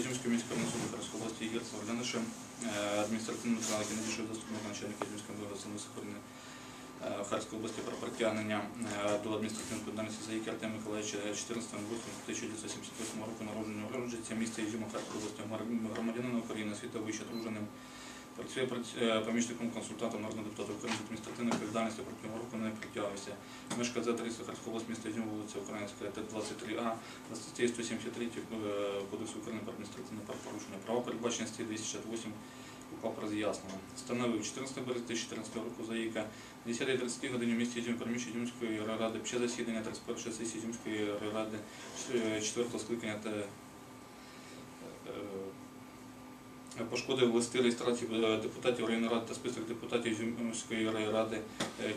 Ізюмської міської суду Харківської області Ігор Славлянишем адміністративний матеріалу, який надійшов заступник начальника Ізюмської області Сахарини Харківської області про притягнення е, до адміністративної відповідальності за які Артем Миколаївича 14.08.1978 року народження уродженця міста Ізюма Харківської області громадянина України, світовища дружиним. Працює е, помічником консультантом народного депутата України з адміністративної відповідальності протягом року не притягувався. Мешкає за 300 Харківської області, міста Ізюм, вулиця Українська, Т-23А, за статтею 173 е, Кодексу України про адміністративне правопорушення. Право передбачення статті 268 УПАП роз'яснено. Встановив 14 березня 2014 року заїка 10.30 годині в місті Ізюм приміщення Ізюмської ради під засідання 31 сесії Ізюмської ради 4 скликання та пошкодив листи реєстрації е, депутатів районної ради та список депутатів Ізюмської райради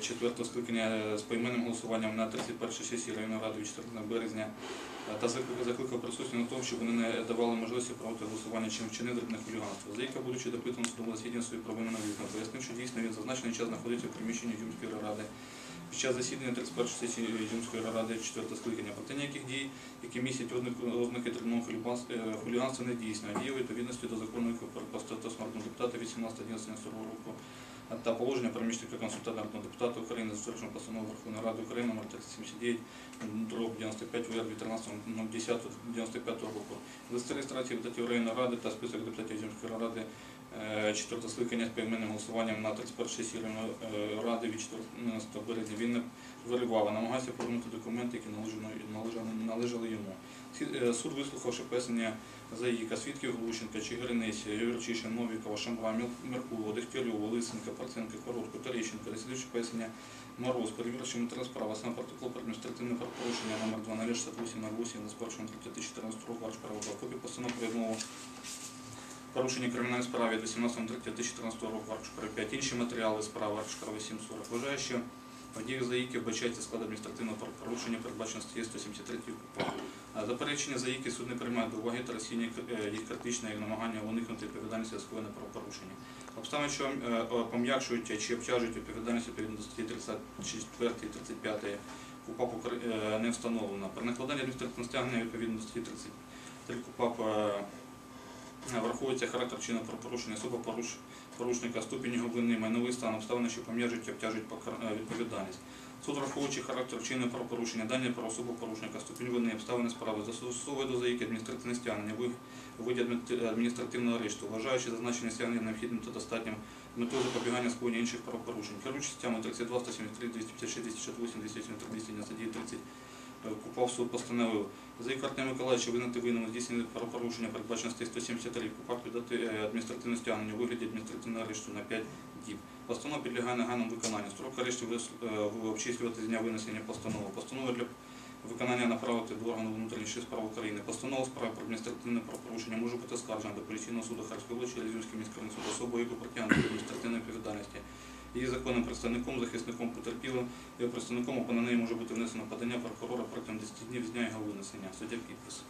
4 скликання з поіменним голосуванням на 31 сесії районної ради від 14 березня е, та закликав, присутніх на тому, щоб вони не давали можливості проводити голосування, чим вчинили на хуліганство. Заїка, будучи допитаний судового засідання своєї провини навітно, пояснив, що дійсно він зазначений час знаходиться в приміщенні Ізюмської ради під час засідання 31 сесії Ізюмської ради 4 скликання. Проте ніяких дій, які містять ознаки- дрібного е, хуліганства, не дійсно, а діє відповідності до закону про статус народного депутата 18 року та положення про консультанта народного депутата України за постановою Верховної Ради України номер 379 дроб 95 УР від 13.10.95 року. Листи реєстрації депутатів районної ради та список депутатів Ізюмської ради е, 4 скликання з поіменним голосуванням на 31 сесії е, ради від 14 березня він не виривав, а намагався повернути документи, які належали, належали, йому. Е, Суд, вислухавши пояснення Заїка, свідків Глущенка, Чигиринець, Юрчишин, Новікова, Шамба, Міл- Меркулова, Дегтярьова, Лисенка, Парценка, Коротко, Терещенка, дослідуючи пояснення Мороз, перевірчий матеріал справи, сам протокол про адміністративне правопорушення номер 2 на 68 на 8 на спершому 2014 року, ваш право копії постанови про відмову порушення кримінальної справи від 18.03.2014 року, аркуш 5, інші матеріали справи, аркуш 840. Вважає, що в діях заїки вбачається склад адміністративного правопорушення, передбачено статтєю 173 КУПА. Заперечення заїки суд не приймає до уваги та розцінює е, їх критичне як намагання уникнути відповідальності за скоєне правопорушення. Обставини, що е, пом'якшують чи обтяжують відповідальність відповідно до статті 34 і 35 КУПАП е, не встановлено. При накладанні адміністративного стягнення відповідно до статті 33 КУПАП е, враховується характер чинного правопорушення, особа поруш, порушника, ступінь його вини, майновий стан, обставини, що пом'яжуть і обтяжують е, відповідальність. Суд, враховуючи характер чинного правопорушення, дані про особу порушника, ступінь вини, обставини справи, застосовує до заїки адміністративне стягнення, ви- виді адміністративного арешту, вважаючи зазначення стягнення необхідним та достатнім метою запобігання скоєння інших правопорушень. Керуючись стягнення 32, 173, 256, 268, 273, 299, 30, е, Купав суд постановив за Артем Миколаївича винати винним здійснення правопорушення, передбачено статті 173, по факту дати адміністративне стягнення у вигляді адміністративного арешту на 5 діб. Постанова підлягає нагальному виконанню. Строк арешту е, обчислювати з дня винесення постанови. Постанова для виконання направити до органу внутрішніх справ України. Постанова справи про адміністративне правопорушення може бути оскаржена до поліційного суду Харської області, Лізівської міської суду особою, яку притягнути до адміністративної відповідальності. Її законним представником, захисником потерпілим, його представником, або на неї може бути внесено подання прокурора протягом 10 днів з дня його винесення. Суддя підпис.